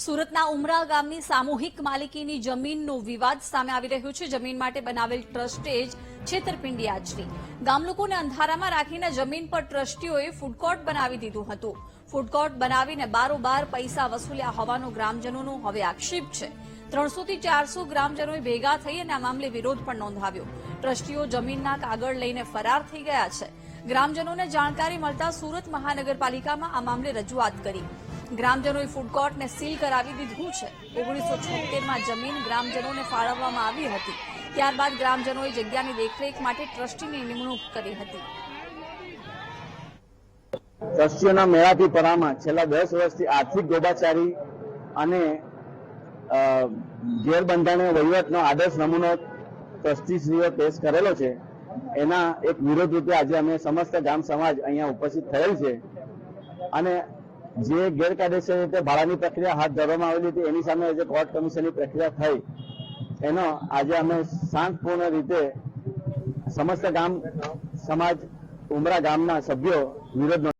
સુરતના ઉમરા ગામની સામૂહિક માલિકીની જમીનનો વિવાદ સામે આવી રહ્યો છે. જમીન માટે બનાવેલ ટ્રસ્ટે જ છેતરપિંડી આચરી. ગામ અંધારામાં રાખીને જમીન પર ટ્રસ્ટીઓએ ફૂડકોર્ટ બનાવી દીધું હતું. ફૂડકોર્ટ બનાવીને બારોબાર પૈસા વસૂલ્યા હોવાનો ગ્રામજનોનો હવે આક્ષેપ છે. ત્રણસોથી ચારસો ગ્રામજનોએ ભેગા થઈ અને આ મામલે વિરોધ પણ નોંધાવ્યો. ટ્રસ્ટીઓ જમીનના કાગળ લઈને ફરાર થઈ ગયા છે. ગ્રામજનોને જાણકારી મળતા સુરત મહાનગરપાલિકામાં આ મામલે રજૂઆત કરી. ગ્રામજનોએ ફૂડકોર્ટને સીલ કરાવી દીધું છે. ઓગણીસો છોતેરમાં જમીન ગ્રામજનોને ફાળવવામાં આવી હતી. ત્યારબાદ ગ્રામજનોએ જગ્યાની દેખરેખ માટે ટ્રસ્ટીની નિમણૂક કરી હતી. ટ્રસ્ટીઓના મેળાથી પરામાં છેલ્લા દસ વર્ષથી આર્થિક ગોબાચારી અને ગેરબંધારણીય વહીવટનો આદર્શ નમૂનો ટ્રસ્ટીશ્રીઓ પેશ કરેલો છે. એના એક વિરોધ રૂપે આજે અમે સમસ્ત ગામ સમાજ અહીંયા ઉપસ્થિત થયેલ છે. અને જે ગેરકાયદેસર રીતે ભાડાની પ્રક્રિયા હાથ ધરવામાં આવેલી હતી, એની સામે જે કોર્ટ કમિશનની પ્રક્રિયા થઈ. એનો આજે અમે શાંતપૂર્ણ રીતે સમસ્ત ગામ, સમાજ, ઉમરા ગામના સભ્યો વિરોધ